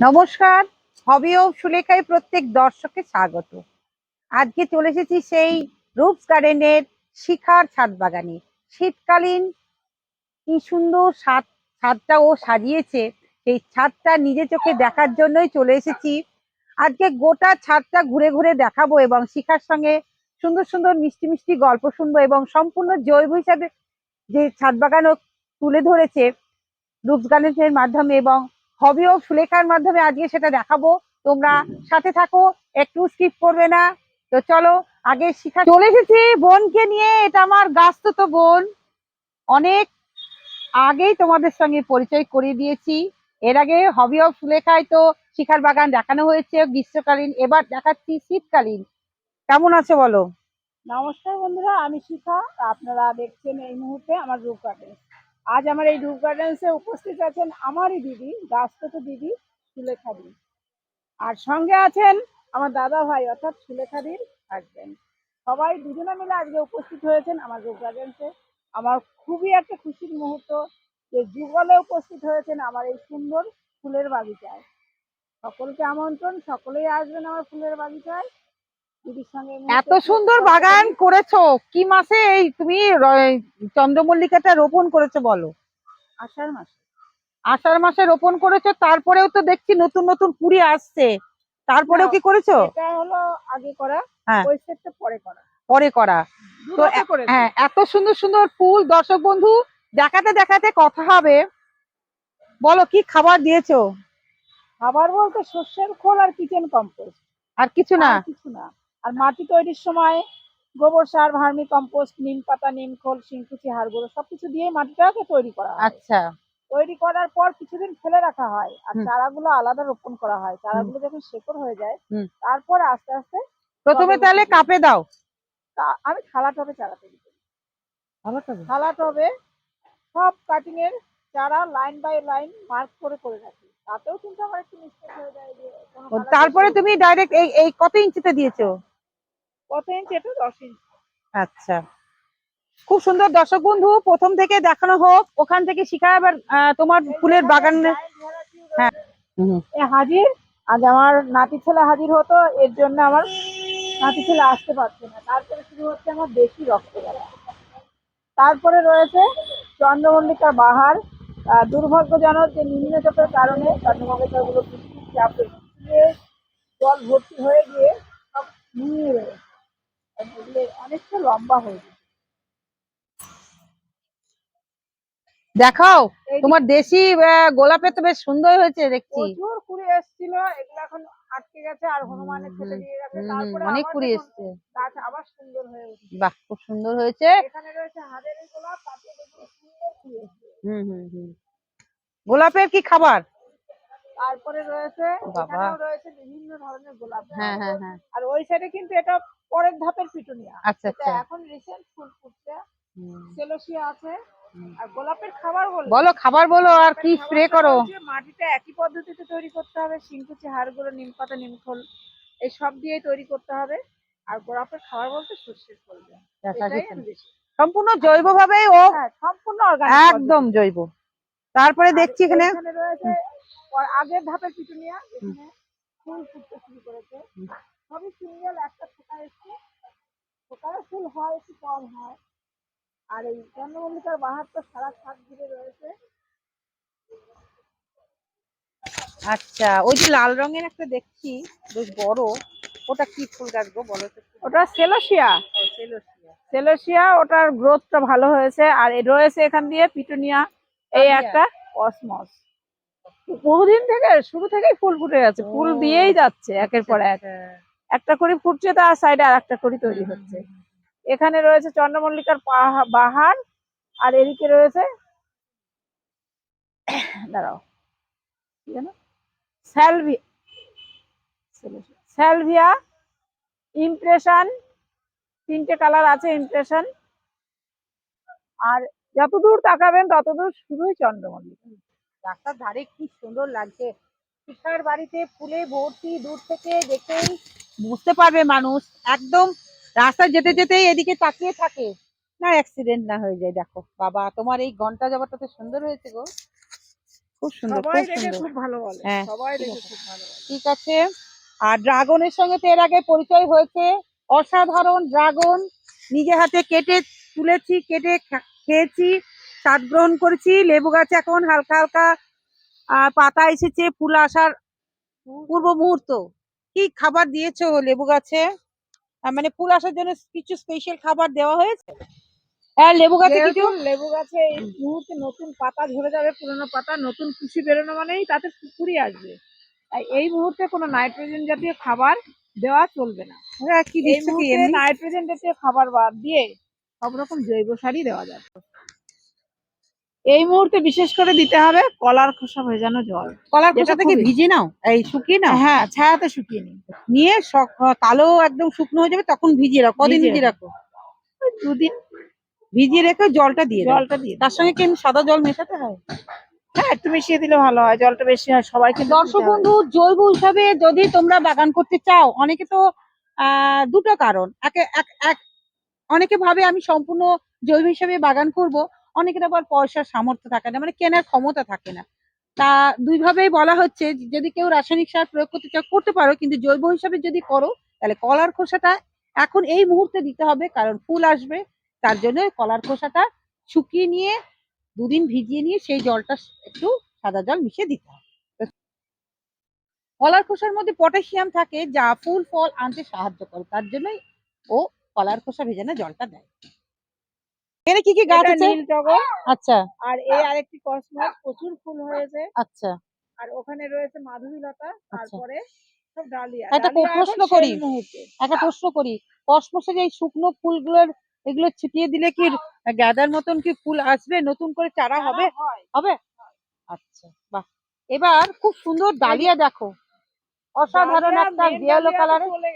নমস্কার হবি ও সুলেখায় প্রত্যেক দর্শককে স্বাগত। আজকে চলে এসেছি সেই রুপস গার্ডেনের শিখার ছাদ বাগানে। শীতকালীন কি সুন্দর ছাদ ছাদটা ও সাজিয়েছে। সেই ছাদটা নিজে চোখে দেখার জন্যই চলে এসেছি। আজকে গোটা ছাদটা ঘুরে ঘুরে দেখাবো এবং শিখার সঙ্গে সুন্দর সুন্দর মিষ্টি মিষ্টি গল্প শুনব এবং সম্পূর্ণ জৈব হিসাবে যে ছাদ বাগানও তুলে ধরেছে রুপস গার্ডেনের মাধ্যমে এবং হবি ও সুলেখার মাধ্যমে আজকে সেটা দেখাবো। তোমরা সাথে থাকো, একটু স্কিপ করবে না। তো চলো, আগে শিখা চলে এসেছি বোনকে নিয়ে, এটা আমার গাছ তো বোন। অনেক আগেই তোমাদের সঙ্গে পরিচয় করিয়ে দিয়েছি। এর আগে হবি অফ সুলেখায় তো শিখার বাগান দেখানো হয়েছে গ্রীষ্মকালীন, এবার দেখাচ্ছি শীতকালীন। কেমন আছে বলো? নমস্কার বন্ধুরা, আমি শিখা। আপনারা দেখছেন এই মুহূর্তে আমার রূপ গার্ডেন আজ আমার এই রূপ গার্ডেন্সে উপস্থিত আছেন আমারই দিদি গাছপত দিদি, সুলেখা দি। আর সঙ্গে আছেন আমার দাদা ভাই, অর্থাৎ সুলেখাদির হাজবেন্ড সবাই দুজনে মিলে আজকে উপস্থিত হয়েছেন আমার রূপ গার্ডেন্সে আমার খুবই একটা খুশির মুহূর্ত যে যুগলে উপস্থিত হয়েছেন আমার এই সুন্দর ফুলের বাগিচায়। সকলকে আমন্ত্রণ, সকলেই আসবেন আমার ফুলের বাগিচায়। এত সুন্দর বাগান করেছ। কি মাসে এই তুমি চন্দ্রমল্লিকাটা রোপণ করেছ বলো? আষাঢ় মাসে। আষাঢ় মাসে রোপণ করেছ তারপরেও তো দেখছি নতুন নতুন কুড়ি আসছে। তারপরেও কি করেছ? এটা হলো আগে করা হ্যাঁ। ওই সেটটা পরে করা। পরে করা। তো। হ্যাঁ এত সুন্দর সুন্দর ফুল দর্শক বন্ধু দেখাতে দেখাতে কথা হবে। বলো কি খাবার দিয়েছ? খাবার বলতে শস্যের খোল আর কিচেন কম্পোস্ট। আর কিছু না? কিছু না। আর মাটি তৈরির সময় গোবর সার ভার্মি কম্পোস্ট নিম পাতা নিম খোল শিংকুচি হাড় গুঁড়ো সবকিছু দিয়ে মাটিটাকে তৈরি করা হয়। আচ্ছা। তৈরি করার পর কিছুদিন ফেলে রাখা হয় আর। চারাগুলো আলাদা রোপণ করা হয়। চারাগুলো যখন শেকড় হয়ে যায়। তারপর আস্তে আস্তে প্রথমে তাহলে কাপে দাও। আমি থালা টবে চারা তৈরি করি। থালা টবে? সব কাটিং এর চারা লাইন বাই লাইন মার্ক করে করে রাখি। তাতেও কিন্তু আমার একটু মিস্টেক হয়ে যায় তারপরে তুমি ডাইরেক্ট এই এই কত ইঞ্চিতে দিয়েছ? কত ইঞ্চি? এটা দশ ইঞ্চি। আচ্ছা। খুব সুন্দর দর্শক বন্ধু প্রথম থেকে দেখানো হোক। ওখান থেকে শিখা এবার আহ, তোমার ফুলের বাগানে হ্যাঁ। এ হাজির। আজ আমার নাতি ছেলে হাজির হতো এর জন্য আমার নাতি ছেলে আসতে পারছে না। তারপরে শুরু হচ্ছে আমার বেশি রক্ত গেলা তারপরে রয়েছে চন্দ্রমল্লিকা বাহার। দুর্ভাগ্যজনক যে নিম্নচাপের কারণে চন্দ্রমল্লিকা গুলো বৃষ্টির চাপে জল ভর্তি হয়ে গিয়ে সব নুয়ে রয়েছে। আর অনেকটা লম্বা হয়ে দেখাও তোমার দেশি আহ, গোলাপে তো বেশ সুন্দর হয়েছে দেখছি। প্রচুর কুড়ি এসেছিল এগুলো এখন আটকে গেছে আর হনুমানের হুম, দিয়ে গেছে। তারপরে অনেক কুড়ি এসছে। গাছ আবার সুন্দর হয়ে উঠছে। বাহ খুব সুন্দর হয়েছে। এখানে রয়েছে হাজারি গোলাপ তাতে সুন্দর ফুল এসছে। হুম হুম হুম। গোলাপের কি খাবার? তারপরে রয়েছে বাবা। রয়েছে বিভিন্ন ধরনের গোলাপ। হ্যাঁ হ্যাঁ হ্যাঁ। আর ওই সাইডে কিন্তু এটা পরের ধাপের পিটুনিয়া। আচ্ছা আচ্ছা। এখন রিসেন্ট ফুল ফুটছে। সেলোসিয়া আছে। আর গোলাপের খাবার বলো। বলো খাবার বলো আর কি স্প্রে করো? মাটিটা একই পদ্ধতিতে তৈরি করতে হবে শিংকুচি হাড়গুলো নিম পাতা নিমখোল এই সব দিয়ে তৈরি করতে হবে। আর গোলাপের খাবার বলতে। এটাই গেছে। সম্পূর্ণ জৈব ভাবে ও হ্যাঁ সম্পূর্ণ অর্গানিক একদম জৈব। তারপরে দেখছি এখানে এখানে রয়েছে আগের ধাপের পিটুনিয়া। এখানে ফুল ফুটতে শুরু করেছে। সবই সিঙ্গেল একটা ফোটা এসছে। ফোটায় ফুল হয় একটু কম হয়। আর এই চন্দ্রমল্লিকার বাহারটা সারা ছাদ ঘিরে রয়েছে। আচ্ছা ওই যে লাল রঙের একটা দেখছি বেশ বড়। ওটা কি ফুল গাছ গো বলো তো ওটা সেলোসিয়া। সেলোসিয়া ওটার গ্রোথটা ভালো হয়েছে। আর রয়েছে এখান দিয়ে পিটুনিয়া এই একটা কসমস। বহুদিন থেকে শুরু থেকেই ফুল ফুটে গেছে ফুল দিয়েই যাচ্ছে একের পর এক। আচ্ছা। একটা করে ফুটছে তার সাইডে আর একটা করে তৈরি হচ্ছে। এখানে রয়েছে চন্দ্রমল্লিকার বাহার আর এদিকে রয়েছে দাঁড়াও স্যালভিয়া স্যালভিয়া ইমপ্রেশন তিনটে কালার আছে ইমপ্রেশন। আর যতদূর তাকাবেন ততদূর শুধুই চন্দ্রমল্লিকা। রাস্তার ধারে কি সুন্দর লাগছে। শিখার বাড়িতে ফুলে ভর্তি দূর থেকে দেখেই বুঝতে পারবে মানুষ। একদম রাস্তা যেতে যেতেই এদিকে তাকিয়ে থাকে। না অ্যাক্সিডেন্ট না হয়ে যায়। দেখো বাবা তোমার এই ঘণ্টা জবাটা তো সুন্দর হয়েছে গো। খুব সুন্দর সবাই খুব সুন্দর। খুব ভালো বলে। হ্যাঁ, সবাই ঠিক দেখে আছে। খুব ভালো ঠিক আছে। আর ড্রাগনের সঙ্গে তো এর আগে পরিচয় হয়েছে। অসাধারণ ড্রাগন। নিজে হাতে কেটে তুলেছি কেটে খেয়েছি স্বাদ গ্রহণ করেছি। লেবু গাছে এখন হালকা হালকা পাতা এসেছে ফুল আসার পূর্ব মুহূর্ত। কি খাবার দিয়েছ লেবু গাছে? মানে ফুল আসার জন্য কিছু স্পেশাল খাবার দেওয়া হয়েছে? হ্যাঁ লেবু গাছে কিছু? লেবু গাছে এই মুহূর্তে নতুন পাতা ঝরে যাবে পুরোনো পাতা নতুন কুশি বেরোনো মানেই তাতে পুকুরি আসবে। তাই এই মুহূর্তে কোনো নাইট্রোজেন জাতীয় খাবার দেওয়া চলবে না। হ্যাঁ, কি নাইট্রোজেন জাতীয় খাবার বাদ দিয়ে সব রকম জৈব সারই দেওয়া যাবে এই মুহূর্তে বিশেষ করে দিতে হবে কলার খোসা ভেজানো জল। কলার খোসা থেকে ভিজে নাও? এই শুকিয়ে নাও? হ্যাঁ ছায়াতে শুকিয়ে নিই। নিয়ে কালো একদম শুকনো হয়ে যাবে তখন ভিজিয়ে রাখো। কদিন ভিজিয়ে রাখো। দুদিন ভিজিয়ে রেখে জলটা দিয়ে জলটা দিয়ে তার সঙ্গে কি সাদা জল মেশাতে হয়? হ্যাঁ একটু মিশিয়ে দিলে ভালো হয় জলটা বেশি হয় সবাইকে দর্শক বন্ধু জৈব হিসাবে যদি তোমরা বাগান করতে চাও অনেকে তো আহ দুটো কারণ। একে এক এক অনেকে ভাবে আমি সম্পূর্ণ জৈব হিসাবে বাগান করব অনেকের আবার পয়সার সামর্থ্য থাকে না মানে কেনার ক্ষমতা থাকে না। তা দুইভাবেই বলা হচ্ছে, যদি কেউ রাসায়নিক সার প্রয়োগ করতে চাও, করতে পারো, কিন্তু জৈব হিসাবে যদি করো, তাহলে কলার খোসাটা এখন এই মুহূর্তে দিতে হবে, কারণ ফুল আসবে, তার জন্য কলার খোসাটা শুকিয়ে নিয়ে, দুদিন ভিজিয়ে নিয়ে সেই জলটা একটু সাদা জল মিশিয়ে দিতে হবে। কলার খোসার মধ্যে পটাশিয়াম থাকে, যা ফুল, ফল আনতে সাহায্য করে, তার জন্যই ও কলার খোসা ভেজানো জলটা দেয়। এখানে কি কি গাছ আছে? নীল টগর। আচ্ছা। আর এই আরেকটি কসমস প্রচুর ফুল হয়েছে। আচ্ছা। আর ওখানে রয়েছে মাধবীলতা তারপরে সব ডালিয়া। একটা প্রশ্ন করি। একটা প্রশ্ন করি। কসমসে যে এই শুকনো ফুলগুলোর এগুলো ছিটিয়ে দিলে কি গাদার মতন কি ফুল আসবে? নতুন করে চারা হবে? হবে? আচ্ছা বাহ। এবার খুব সুন্দর ডালিয়া দেখো। অসাধারণ একটা ইয়েলো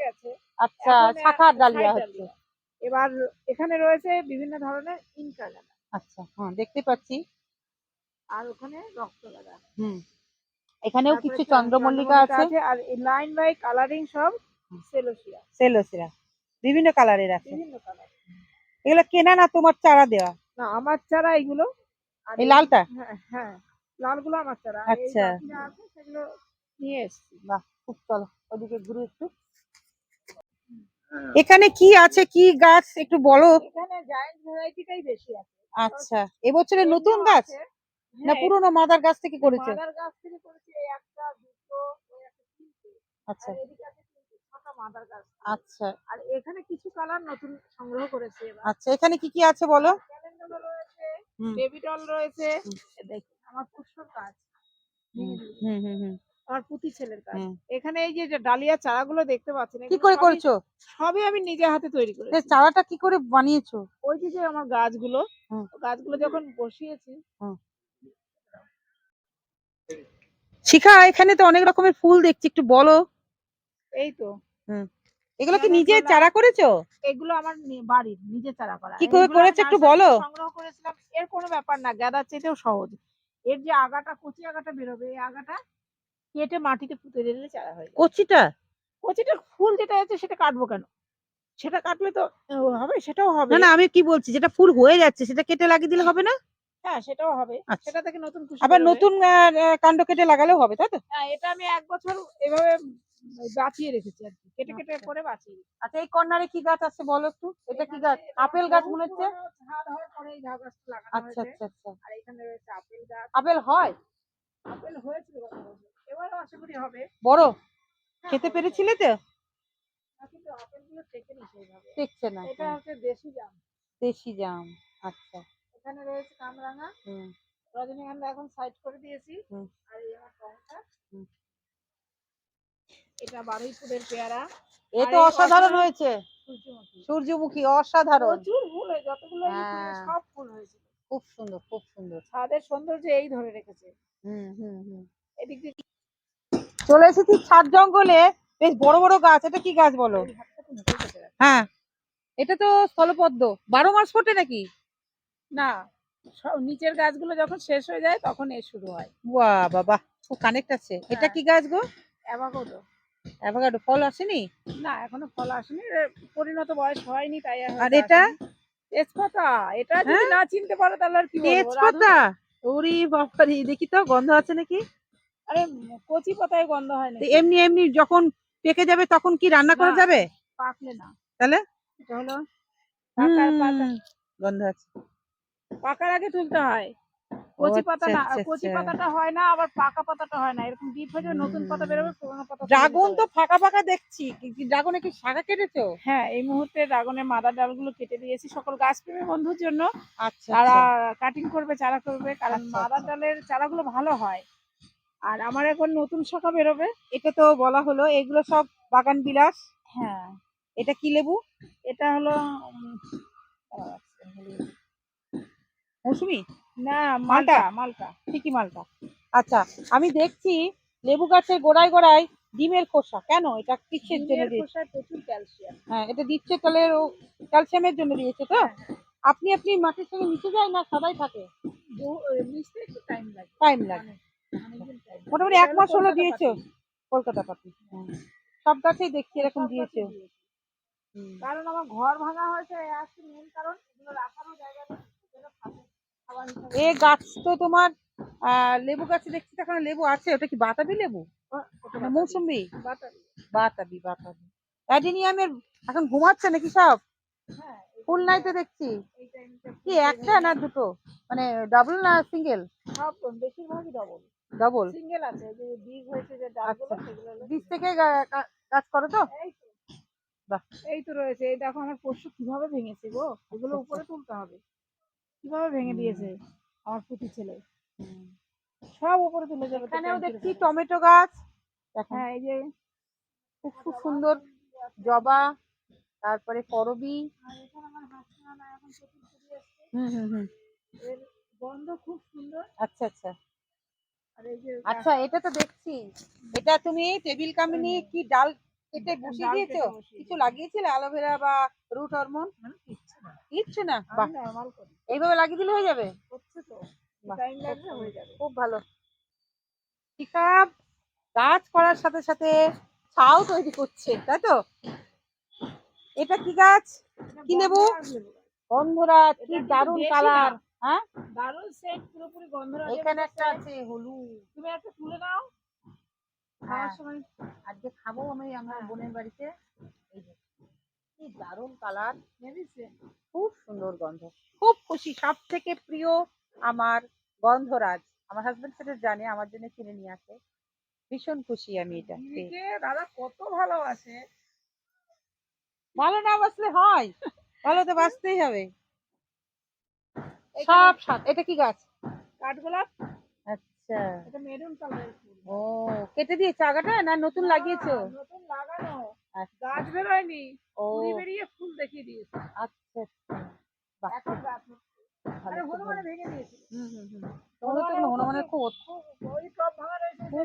গেছে। আচ্ছা শাখার ডালিয়া। হচ্ছে। এবার এখানে রয়েছে বিভিন্ন ধরনের ইনকা গাঁদা। আচ্ছা হ্যাঁ দেখতে পাচ্ছি। আর ওখানে রক্তগাঁদা হুম এখানেও কিছু চন্দ্রমল্লিকা আছে। আর লাইন বাই কালারিং সব। সেলোসিয়া। সেলোসিরা বিভিন্ন কালারের আছে। বিভিন্ন কালার। এগুলো কেনা না তোমার চারা দেওয়া? না আমার চারা এগুলো। এই লালটা? হ্যাঁ হ্যাঁ লালগুলো আমার চারা। আচ্ছা। সেগুলো নিয়ে এসেছি। বাহ খুব চলো ওদিকে ঘুরে একটু। এখানে কি আছে কি গাছ একটু বলো? এখানে জায়ান্ট ভ্যারাইটিটাই বেশি আছে। আচ্ছা এবছরের নতুন গাছ? না হ্যাঁ, পুরোনো মাদার গাছ থেকে করেছে মাদার গাছ থেকে করেছি একটা দুটো ওই একটা তিনটে। আচ্ছা। আচ্ছা। আর এখানে কিছু কালার নতুন সংগ্রহ করেছি আচ্ছা এখানে কি কি আছে বলো? রয়েছে বেবি ডল রয়েছে আমার পুষ্পর হুম হুম হুম, আমার পুঁতি ছেলের কাজ। এখানে এই যে ডালিয়া চারাগুলো দেখতে পাচ্ছেন কি করে করেছ? সবই আমি নিজে হাতে তৈরি করেছি। চারাটা কি করে বানিয়েছো? ওই যে যে আমার গাছগুলো গাছগুলো যখন বসিয়েছি শিখা এখানে তো অনেক রকমের ফুল দেখছি একটু বলো। এই তো। এগুলো কি নিজে চারা করেছ? এগুলো আমার বাড়ির নিজে চারা করা। কি করে করেছ একটু বলো? সংগ্রহ করেছিলাম। এর কোনো ব্যাপার না গাদার চাইতেও সহজ। এর যে আগাটা কচি আগাটা বেরোবে এই আগাটা কেটে মাটিতে পুঁতে দিলে চারা হয়ে কচিটা? কচিটার ফুল যেটা আছে সেটা কাটবো কেন? সেটা কাটলে তো হবে সেটাও হবে। না না আমি কি বলছি যেটা ফুল হয়ে যাচ্ছে সেটা কেটে লাগিয়ে দিলে হবে না? হ্যাঁ সেটাও হবে। আচ্ছা। সেটা থেকে নতুন আবার নতুন কাণ্ড কেটে লাগালেও হবে তাই তো? হ্যাঁ এটা আমি এক বছর এভাবে বাঁচিয়ে রেখেছি আর কি। কেটে কেটে আচ্ছা। করে বাঁচিয়ে। আচ্ছা এই কর্নারে কি গাছ আছে বলো একটু? এটা কি গাছ? আপেল গাছ মনে হচ্ছে? আচ্ছা আচ্ছা আচ্ছা। আর এখানে রয়েছে আপেল গাছ। আপেল হয়? আপেল হয়েছিল এবারও আশা করি হবে। বড়? হ্যাঁ, খেতে পেরেছিলে তো? কিন্তু আপেলগুলো সেইভাবে। না এটা হচ্ছে দেশি জাম। দেশি জাম আচ্ছা। এখানে রয়েছে কামরাঙা। হুম। রজনীগন্ধা এখন সাইড করে দিয়েছি। আর এই আমার টংটা। এটা বারুইপুরের পেয়ারা। এ তো অসাধারণ হয়েছে। সূর্যমুখী। অসাধারণ। প্রচুর ফুল হয়েছে যতগুলো হ্যাঁ। সব ফুল হয়েছে। খুব সুন্দর খুব সুন্দর। ছাদের সৌন্দর্য এই ধরে রেখেছে। হুম হুম হুম। এদিক দিয়ে চলে এসেছি ছাদ জঙ্গলে। বেশ বড় বড় গাছ। এটা কি গাছ বলো। হ্যাঁ। এটা তো স্থলপদ্ম। বারো মাস ফোটে নাকি? না সব নিচের গাছগুলো যখন শেষ হয়ে যায় তখন এ শুরু হয়। বাহ বাবা খুব কানেক্ট আছে। এটা হ্যাঁ। কি গাছ গো? অ্যাভাকাডো অ্যাভোকাডো ফল আসেনি? না এখনও ফল আসেনি। এর পরিণত বয়স হয়নি তাই আর এটা? তেজপাতা। এটা যদি হ্যাঁ? না চিনতে পারো তাহলে আর কি বলব? তেজপাতা? ওরে বাবারে দেখি তো গন্ধ আছে নাকি? আরে কচি পাতায় গন্ধ হয় না তো এমনি এমনি যখন পেকে যাবে তখন কি রান্না করা যাবে? পাকলে না। তাহলে? এটা হলো পাকার পাতা। গন্ধ আছে। পাকার আগে তুলতে হয়। কচি পাতা আচ্ছা, না আচ্ছা, কচি আচ্ছা। পাতাটা হয় না আবার পাকা পাতাটা হয় না। এরকম ডিপ হয়ে নতুন পাতা বেরোবে পুরোনো পাতা ড্রাগন তো ফাঁকা ফাঁকা দেখছি। ড্রাগনে কি শাখা কেটেছো হ্যাঁ এই মুহূর্তে ড্রাগনের মাদার ডালগুলো কেটে দিয়েছি সকল গাছপ্রেমী বন্ধুর জন্য। আচ্ছা তারা। কাটিং করবে চারা করবে কারণ মাদার। ডালের চারাগুলো ভালো হয়। আর আমার এখন নতুন শাখা বেরোবে এটা তো বলা হলো এগুলো সব বাগান বিলাস। হ্যাঁ। এটা কি লেবু? এটা হলো মৌসুমি? না মালটা? মালটা ঠিকই মালটা। আচ্ছা আমি দেখছি লেবু গাছের গোড়ায় গোড়ায় ডিমের খোসা। কেন? এটা কিসের জন্য দিয়েছে? প্রচুর ক্যালসিয়াম। হ্যাঁ এটা দিচ্ছে তাহলে ক্যালসিয়ামের জন্য দিয়েছে তো? আপনি আপনি মাটির সঙ্গে মিশে যায় না? সবাই থাকে। মিশতে একটু টাইম লাগে। টাইম লাগে। মোটামুটি এক মাস হলো দিয়েছ। কলকাতা পাতি। হ্যাঁ। সব গাছেই দেখছি এরকম দিয়েছে। কারণ আমার ঘর ভাঙা হয়েছে মেন কারণ এগুলো রাখারও জায়গা এ গাছ তো তোমার লেবু গাছে দেখছি তো এখন লেবু আছে। ওটা কি বাতাবি লেবু? না মৌসুমি বাতাবি। বাতাবি বাতাবি। অ্যাডিনিয়ামের এখন ঘুমাচ্ছে নাকি সব? হ্যাঁ ফুল নাই তো দেখছি। কি একটা না দুটো? মানে ডাবল না সিঙ্গেল সব বেশিরভাগই ডবল ডাবল সিঙ্গেল আছে যে বীজ হয়েছে যে ডালগুলো আচ্ছা। সেগুলো বীজ থেকে গা- কাজ করো তো? বাহ। এই তো রয়েছে এই দেখো আমার পরশু কীভাবে ভেঙেছে গো? এগুলো আচ্ছা, উপরে তুলতে হবে। কীভাবে ভেঙে দিয়েছে আমার পুতি ছেলে? সব উপরে তুলে যাবে এখানেও দেখছি টমেটো গাছ? হ্যাঁ এই যে খুব খুব সুন্দর জবা তারপরে করবি। হুম হুম হুম। গন্ধ খুব সুন্দর। আচ্ছা আচ্ছা। আচ্ছা এটা তো দেখছি। এটা তুমি টেবিল কামিনি কি ডাল কেটে বসিয়ে দিয়েছ? কিছু লাগিয়েছিলে? অ্যালোভেরা বা রুট হরমোন? মানে কিচ্ছু না। এইভাবে লাগিয়ে দিলে হয়ে যাবে? খুব ভালো। পিকআপ গাছ করার সাথে সাথে ছাও তৈরি করছে তাই তো? এটা কি গাছ? কি? গন্ধরাজ লেবু কি দারুণ কালার। হ্যাঁ? দারুণ সেন্ট পুরোপুরি গন্ধরাজ এখানে একটা আছে হলুদ। তুমি একটা তুলে নাও। হ্যাঁ। খাওয়ার সময় আজকে খাব আমি আমার হ্যাঁ। বোনের বাড়িতে। এই যে কি দারুণ কালার খুব সুন্দর গন্ধ। খুব খুশি সব থেকে প্রিয় আমার গন্ধরাজ। আমার হাজবেন্ড সেটা জানে আমার জন্য কিনে নিয়ে আসে। ভীষণ খুশি আমি এটা। দাদা কত ভালোবাসে। ভালো না বাসলে হয়। ভালো তো বাঁচতেই হবে। সব সাত। এটা কি গাছ? কাঠগোলাপ। আচ্ছা। এটা মেরুন কালারের ফুল। ও কেটে দিয়েছ আগাটা না নতুন লাগিয়েছো? নতুন লাগানো। আচ্ছা, গাছ বেরোয়নি। ও। বেরিয়ে ফুল দেখিয়ে দিয়েছে। আচ্ছা আচ্ছা। এখন গাছ খুব হনুমানের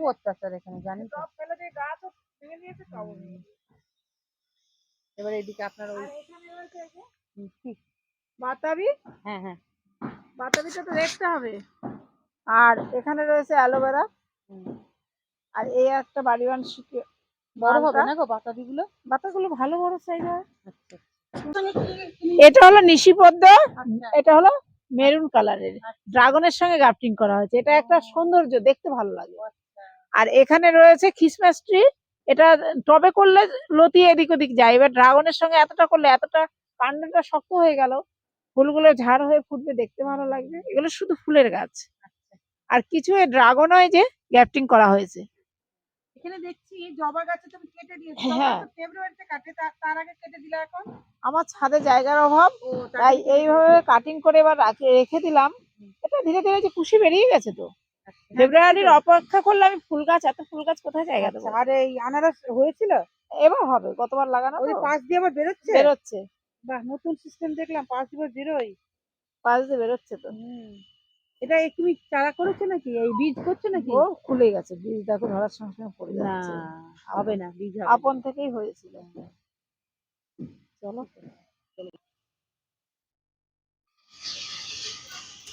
অত্যাচার এখানে জানি দিয়ে ভেঙে এদিকে আপনার ওই? বাতাবি হ্যাঁ হ্যাঁ। বাতাবিটা তো দেখতে হবে। আর এখানে রয়েছে অ্যালোভেরা আর এই একটা বাড়িওয়ান শিখে বড় হবে। না গো পাতাবি গুলো বাতাগুলো ভালো বড় সাইজ হয়। আচ্ছা এটা হলো নিশিপদ্ম আচ্ছা। এটা হলো মেরুন কালারের। ড্রাগনের সঙ্গে গ্রাফটিং করা হয়েছে। এটা একটা সৌন্দর্য দেখতে ভালো লাগে। আর এখানে রয়েছে খ্রিসমাস ট্রি এটা টবে করলে লতিয়ে এদিক ওদিক যায়। এবার ড্রাগনের সঙ্গে এতটা করলে এতটা কাণ্ডটা শক্ত হয়ে গেল। ফুলগুলো ঝাড় হয়ে ফুটবে দেখতে ভালো লাগবে। এগুলো শুধু ফুলের গাছ। আর কিছু ড্রাগন হয় যে গ্যাপটিং করা হয়েছে। এখানে দেখছি জবা গাছে তুমি কেটে দিয়েছ। হ্যাঁ। ফেব্রুয়ারিতে কাটে তার আগে কেটে দিলে এখন? আমার ছাদে জায়গার অভাব তাই এইভাবে কাটিং করে এবার রাখে- দিলাম। এটা ধীরে ধীরে যে কুশি বেরিয়ে গেছে তো। ফেব্রুয়ারির অপেক্ষা করলে আমি ফুল গাছ এত ফুল গাছ কোথায় জায়গা দেবো? আচ্ছা, আর এই আনারস হয়েছিল? এবার হবে গতবার লাগানো ওই পাশ দিয়ে আবার বেরোচ্ছে? বেরোচ্ছে। বাহ নতুন সিস্টেম দেখলাম পাশ দিয়ে বেরোই পাঁচ দিয়ে বেরোচ্ছে তো। এটা তুমি চারা করেছ নাকি? এই বীজ করছ নাকি? ও খুলে গেছে। বীজ দেখো ধরার সঙ্গে সঙ্গে পড়ে না যাচ্ছে। হবে না বীজ আপন থেকেই হয়েছিল। চলো।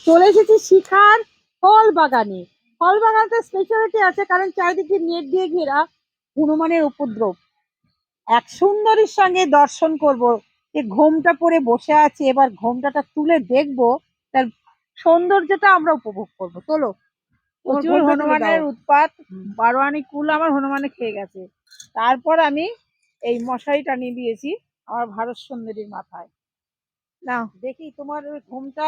চলে এসেছি শিখার ফল বাগানে। ফল বাগানটা স্পেশালিটি আছে কারণ চারিদিকে নেট দিয়ে ঘেরা হনুমানের উপদ্রব। এক সুন্দরীর সঙ্গে দর্শন করব। যে ঘোমটা পরে বসে আছে এবার ঘোমটাটা তুলে দেখব তার সৌন্দর্যটা আমরা উপভোগ করব। চলো প্রচুর হনুমানের উৎপাত বারোয়ানি কুল আমার হনুমানে খেয়ে গেছে। তারপর আমি এই মশারি টানিয়ে দিয়েছি আমার ভারত সুন্দরীর মাথায়। না দেখি তোমার ওই ঘুমটা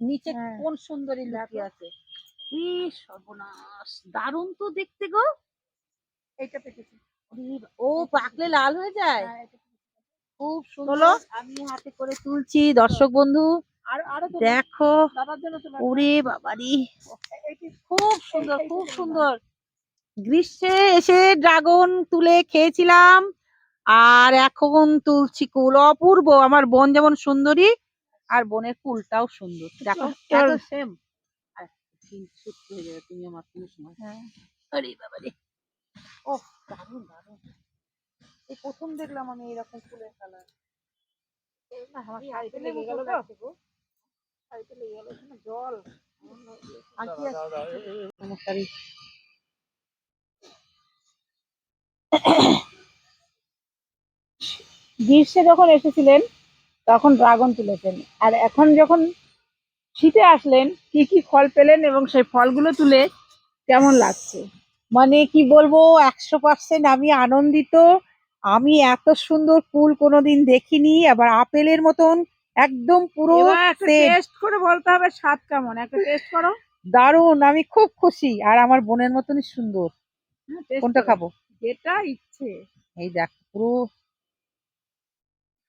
নিচে হ্যাঁ। কোন সুন্দরী লুকিয়ে আছে। ই সর্বনাশ দারুণ তো দেখতে গো। এইটা পেতেছি ও পাকলে লাল হয়ে যায়? হ্যাঁ। খুব সুন্দর আমি হাতে করে তুলছি দর্শক বন্ধু। আর দেখো ওরে বাবারি। খুব সুন্দর খুব সুন্দর। গ্রীষ্মে এসে ড্রাগন তুলে খেয়েছিলাম আর এখন তুলছি কুল অপূর্ব। আমার বোন যেমন সুন্দরী আর বোনের কুলটাও সুন্দর। দেখো সেম তুমি আমার কোনো সময় হ্যাঁ। আরে বাবারে। ও দারুণ দারুণ। এই প্রথম দেখলাম আমি এরকম ফুলের কালার। জল। গ্রীষ্মে যখন এসেছিলেন তখন ড্রাগন তুলেছেন। আর এখন যখন শীতে আসলেন কি কি ফল পেলেন এবং সেই ফলগুলো তুলে কেমন লাগছে? মানে কি বলব একশো পার্সেন্ট আমি আনন্দিত আমি এত সুন্দর ফুল কোনোদিন দেখিনি আবার আপেলের মতন একদম পুরো টেস্ট করে বলতে হবে স্বাদ কেমন? একটা টেস্ট করো। দারুণ আমি খুব খুশি আর আমার বোনের মতনই সুন্দর। হ্যাঁ, কোনটা খাব? যেটা ইচ্ছে। এই দেখ পুরো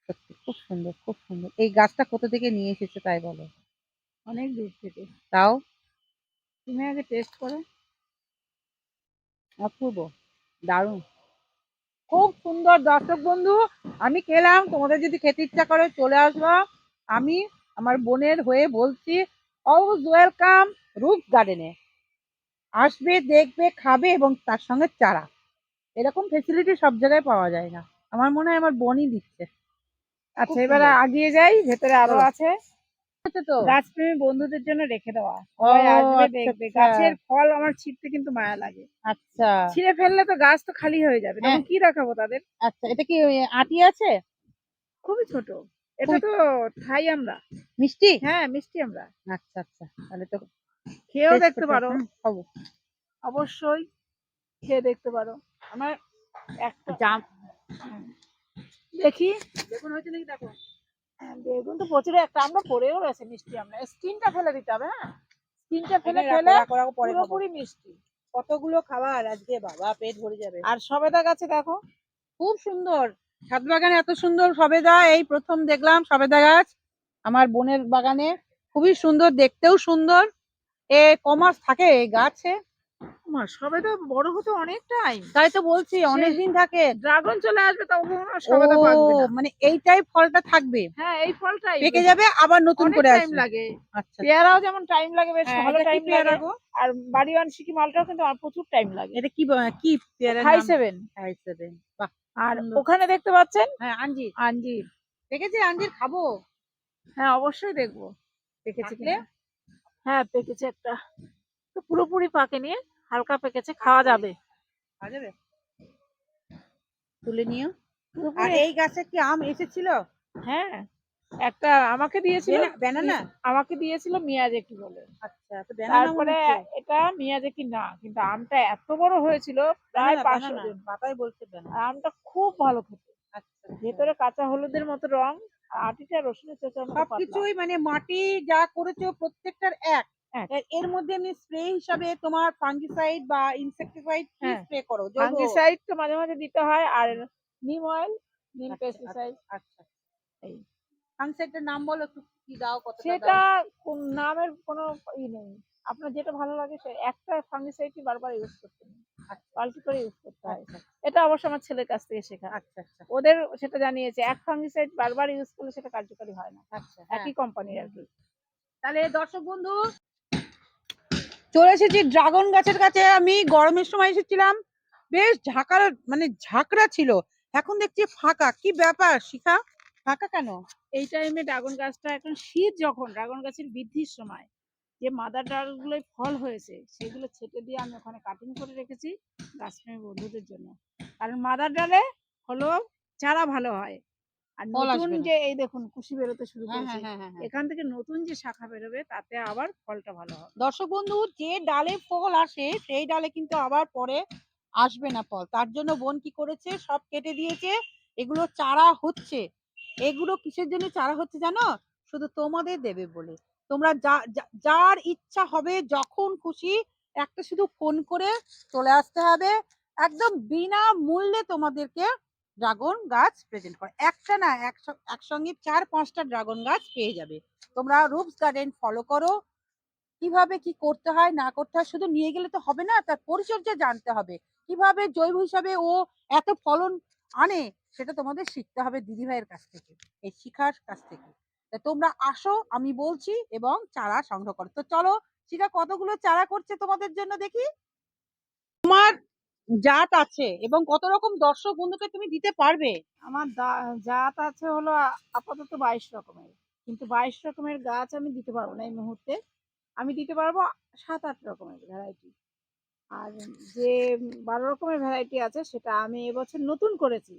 সত্যি খুব সুন্দর খুব সুন্দর। এই গাছটা কোথা থেকে নিয়ে এসেছে তাই বলো? অনেক দূর থেকে। তাও? তুমি আগে টেস্ট করো। অপূর্ব দারুণ। খুব সুন্দর। দর্শক বন্ধু আমি খেলাম। তোমাদের যদি খেতে ইচ্ছা করে চলে আসবা। আমি আমার বোনের হয়ে বলছি অলওয়েজ ওয়েলকাম রুফ গার্ডেনে আসবে দেখবে খাবে এবং তার সঙ্গে চারা। এরকম ফেসিলিটি সব জায়গায় পাওয়া যায় না। আমার মনে হয় আমার বোনই দিচ্ছে। আচ্ছা এবার আগিয়ে যাই ভেতরে আরও আছে। গাছপ্রেমী বন্ধুদের জন্য রেখে দেওয়া। সবাই আসবে আচ্ছা, দেখবে। আচ্ছা। গাছের ফল আমার ছিঁড়তে কিন্তু মায়া লাগে। আচ্ছা। ছিঁড়ে ফেললে তো গাছ তো খালি হয়ে যাবে। তখন হ্যাঁ। কি রাখাবো তাদের? আচ্ছা এটা কি আটি আছে? খুবই ছোট। এটা তো খাই আমরা। মিষ্টি? হ্যাঁ মিষ্টি আমরা। আচ্ছা আচ্ছা। তাহলে তো খেয়েও দেখতে পারো। খাব। অবশ্যই খেয়ে দেখতে পারো। আমার একটা জাম দেখি। দেখুন হয়েছে নাকি? দেখো। বেগুন তো প্রচুর একটা আমরা পরেও রয়েছে মিষ্টি আমরা। স্কিনটা ফেলে দিতে হবে হ্যাঁ? স্কিনটা ফেলে ফেলে পুরোপুরি মিষ্টি। কতগুলো খাবার আজকে বাবা পেট ভরে যাবে। আর সবেদা গাছে দেখো খুব সুন্দর। ছাদ বাগানে এত সুন্দর সবেদা এই প্রথম দেখলাম সবেদা গাছ। আমার বোনের বাগানে খুবই সুন্দর দেখতেও সুন্দর। এ কমাস থাকে এই গাছে। আমার সবেদা বড় হতে অনেক টাইম তাই তো বলছি অনেক দিন থাকে। ড্রাগন চলে আসবে তখন আর সবেদা পাকবে না। মানে এইটাই ফলটা থাকবে। হ্যাঁ এই ফলটাই পেকে যাবে আবার নতুন করে টাইম লাগে। আচ্ছা। পেয়ারাও যেমন টাইম লাগে বেশ হ্যাঁ, ভালো টাইম লাগে? আর বাড়িওয়ান সিকি মালটাও কিন্তু আমার প্রচুর টাইম লাগে। এটা কি কি পেয়ারা ফাইভ সেভেন ফাইভ সেভেন বাহ আর ওখানে দেখতে পাচ্ছেন? হ্যাঁ আঞ্জির। আঞ্জির। দেখেছি আঞ্জির খাব? হ্যাঁ অবশ্যই দেখব। পাকলে? কিনা? হ্যাঁ পেকেছে একটা। তো পুরোপুরি পাকেনি হালকা পেকেছে খাওয়া যাবে। খাওয়া যাবে? তুলে নিও। আর এই গাছে কি আম এসেছিল? হ্যাঁ একটা আমাকে দিয়েছিল ব্যানানা? আমাকে দিয়েছিল মিয়াজেকি বলে। আচ্ছা তো তারপরে এটা মিয়াজেকি না কিন্তু আমটা এত বড় হয়েছিল প্রায় পাঁচশো জন। পাতায় বলছে আমটা খুব ভালো খেতে। আচ্ছা ভেতরে কাঁচা হলুদের মতো রং আটিটা রসুনের পাতলা। সবকিছুই মানে মাটি যা করেছ প্রত্যেকটার এক। এর- মধ্যে এমনি স্প্রে হিসাবে তোমার ফাঙ্গিসাইড বা ইনসেক্টিসাইড কি হ্যাঁ। স্প্রে করো? ফাঙ্গিসাইড তো মাঝে মাঝে দিতে হয় আর নিম অয়েল নিম আচ্ছা, পেস্টিসাইড আচ্ছা। এই। ফাঙ্গিসাইডের নাম বলো একটু কি দাও কত সেটা কোন নামের কোনো ই নেই। আপনার যেটা ভালো লাগে সে একটা ফাঙ্গিসাইডই বারবার ইউজ করতে পাল্টি করে ইউজ করতে হয়। আচ্ছা এটা অবশ্য আমার ছেলের কাছ থেকে শেখা। আচ্ছা আচ্ছা। ওদের সেটা জানিয়েছে এক ফাঙ্গিসাইড বারবার ইউজ করলে সেটা কার্যকরী হয় না। আচ্ছা হ্যাঁ। একই কোম্পানির আর কি। তাহলে দর্শক বন্ধু চলে এসেছি ড্রাগন গাছের কাছে। আমি গরমের সময় এসেছিলাম। বেশ ঝাঁকার মানে ঝাঁকড়া ছিল। এখন দেখছি ফাঁকা। কি ব্যাপার, শিখা? ফাঁকা কেন? এই টাইমে ড্রাগন গাছটা এখন শীত যখন, ড্রাগন গাছের বৃদ্ধির সময়, যে মাদার ডালগুলোয় ফল হয়েছে, সেগুলো ছেটে দিয়ে আমি ওখানে কাটিং করে রেখেছি গাছপ্রেমী বন্ধুদের জন্য। কারণ মাদার ডালে হলো চারা ভালো হয়। আর নতুন যে এই দেখুন কুশি বেরোতে শুরু হ্যাঁ করেছে হ্যাঁ হ্যাঁ। এখান থেকে নতুন যে শাখা বেরোবে তাতে আবার ফলটা ভালো হবে। দর্শক বন্ধু যে ডালে ফল আসে সেই ডালে কিন্তু আবার পরে আসবে না ফল। তার জন্য বোন কি করেছে? সব কেটে দিয়েছে। এগুলো চারা হচ্ছে। এগুলো কিসের জন্য চারা হচ্ছে জানো? শুধু তোমাদের দেবে বলে। তোমরা যা যা- যার ইচ্ছা হবে যখন খুশি একটা শুধু ফোন করে চলে আসতে হবে। একদম বিনা মূল্যে তোমাদেরকে ড্রাগন গাছ প্রেজেন্ট করে। একটা না, একস- একসঙ্গে চার, পাঁচটা ড্রাগন গাছ পেয়ে যাবে। তোমরা রুপস গার্ডেন ফলো করো। কীভাবে কি করতে হয়, না করতে হয়, শুধু নিয়ে গেলে তো হবে না, তার পরিচর্যা জানতে হবে। কীভাবে জৈব হিসাবে ও এত ফলন আনে, সেটা তোমাদের শিখতে হবে দিদি ভাইয়ের কাছ থেকে, এই শিখার কাছ থেকে। তোমরা আসো, আমি বলছি এবং চারা সংগ্রহ করো। তো চলো, শিখা কতগুলো চারা করছে তোমাদের জন্য দেখি। তোমার জাত আছে এবং কত রকম দর্শক বন্ধুকে তুমি দিতে পারবে? আমার জাত আছে হলো আপাতত বাইশ রকমের। কিন্তু বাইশ রকমের গাছ আমি দিতে পারব না এই মুহূর্তে। আমি দিতে পারব সাত আট রকমের ভ্যারাইটি আর যে বারো রকমের ভ্যারাইটি আছে সেটা আমি এবছর নতুন করেছি।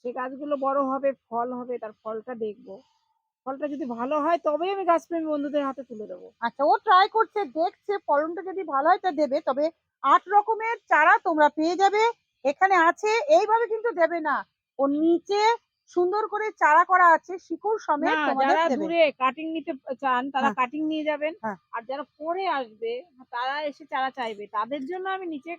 সে গাছগুলো বড় হবে ফল হবে তার ফলটা দেখব। ফলটা যদি ভালো হয় তবেই আমি গাছপ্রেমী বন্ধুদের হাতে তুলে দেবো। আচ্ছা ও ট্রাই করছে দেখছে ফলনটা যদি ভালো হয় তা দেবে তবে আট রকমের চারা তোমরা পেয়ে যাবে। এখানে আছে এইভাবে কিন্তু দেবে না। ওর নিচে সুন্দর করে চারা করা আছে শিকড় সমেত যারা দূরে কাটিং নিতে চান তারা হ্যাঁ। কাটিং নিয়ে যাবেন। হ্যাঁ। আর যারা পরে আসবে তারা এসে চারা চাইবে। তাদের জন্য আমি নিচে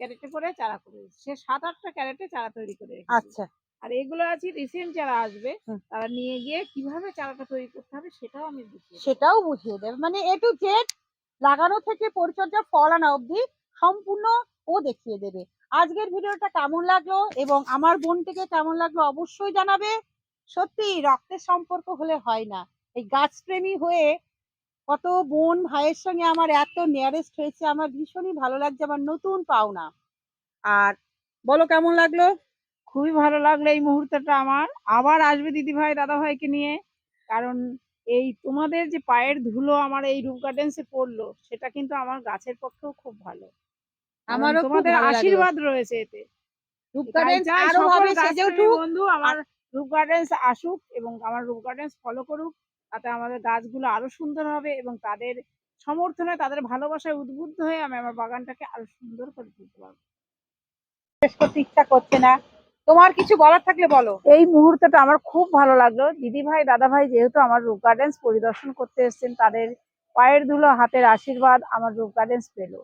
ক্যারেটে করে চারা করে সে সাত আটটা ক্যারেটে চারা তৈরি করে আচ্ছা। আর এগুলো আছে রিসেন্ট যারা আসবে তারা নিয়ে গিয়ে কীভাবে চারাটা তৈরি করতে হবে সেটাও আমি সেটাও বুঝিয়ে দেবে। মানে এ টু জেড লাগানো থেকে পরিচর্যা ফল আনা অবধি সম্পূর্ণ ও দেখিয়ে দেবে। আজকের ভিডিওটা কেমন লাগল এবং আমার বোনটিকে কেমন লাগল অবশ্যই জানাবে। সত্যি রক্তের সম্পর্ক হলে হয় না। এই গাছপ্রেমী হয়ে কত বোন ভাইয়ের সঙ্গে আমার এত নিয়ারেস্ট হয়েছে, আমার ভীষণই ভালো লাগছে, আমার নতুন পাওনা। আর বলো কেমন লাগল? খুবই ভালো লাগল এই মুহূর্তটা আমার। আবার আসবে দিদি ভাই দাদা ভাইকে নিয়ে। কারণ এই তোমাদের যে পায়ের ধুলো আমার এই রূপ গার্ডেন্সে পড়ল, সেটা কিন্তু আমার গাছের পক্ষেও খুব ভালো। আমারও তোমাদের আশীর্বাদ রয়েছে এতে। রূপ গার্ডেন্স আরও ভাবে সেজে উঠুক। বন্ধু আমার রূপ গার্ডেন্স আসুক এবং আমার রূপ গার্ডেন্স ফলো করুক তাতে আমাদের গাছগুলো আরও সুন্দর হবে এবং তাদের সমর্থনে তাদের ভালোবাসায় উদ্বুদ্ধ হয়ে আমি আমার বাগানটাকে আরও সুন্দর করে তুলতে পারব। শেষ করতে ইচ্ছা করছে না। তোমার কিছু বলার থাকলে বলো। এই মুহূর্তটা আমার খুব ভালো লাগল। দিদি ভাই দাদা ভাই যেহেতু আমার রূপ গার্ডেন্স পরিদর্শন করতে এসেছেন তাদের পায়ের ধুলো হাতের আশীর্বাদ আমার রূপ গার্ডেন্স পেল।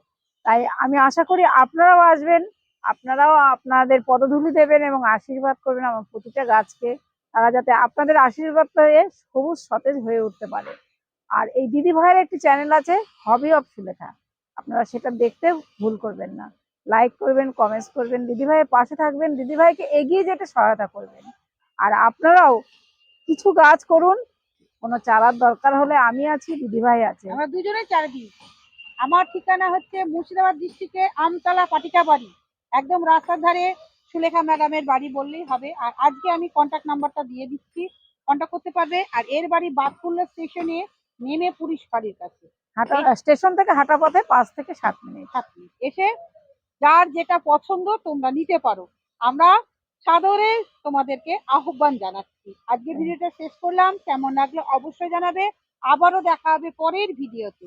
তাই আমি আশা করি আপনারাও আসবেন, আপনারাও আপনাদের পদধূলি দেবেন এবং আশীর্বাদ করবেন আমার প্রতিটা গাছকে, তারা যাতে আপনাদের আশীর্বাদ পেয়ে সবুজ সতেজ হয়ে উঠতে পারে। আর এই দিদি ভাইয়ের একটি চ্যানেল আছে হবি অফ সুলেখা আপনারা সেটা দেখতে ভুল করবেন না। লাইক করবেন কমেন্টস করবেন, দিদি ভাইয়ের পাশে থাকবেন, দিদি ভাইকে এগিয়ে যেতে সহায়তা করবেন। আর আপনারাও কিছু গাছ করুন, কোনো চারার দরকার হলে আমি আছি, দিদি ভাই আছে। আমরা দুজনে চারদি আমার ঠিকানা হচ্ছে মুর্শিদাবাদ ডিস্ট্রিক্টে আমতলা পাটিকা বাড়ি একদম রাস্তার ধারে সুলেখা ম্যাডামের বাড়ি বললেই হবে। আর আজকে আমি কন্ট্যাক্ট নাম্বারটা দিয়ে দিচ্ছি। কন্ট্যাক্ট করতে পারবে। আর এর বাড়ি বাদকুল্লা স্টেশনে নেমে পুলিশ বাড়ির কাছে। হাঁটা স্টেশন থেকে হাঁটা পথে পাঁচ থেকে সাত মিনিট। সাত মিনিট। এসে যার যেটা পছন্দ তোমরা নিতে পারো। আমরা সাদরে তোমাদেরকে আহ্বান জানাচ্ছি। আজকে ভিডিওটা শেষ করলাম। কেমন লাগল অবশ্যই জানাবে। আবারও দেখা হবে পরের ভিডিওতে।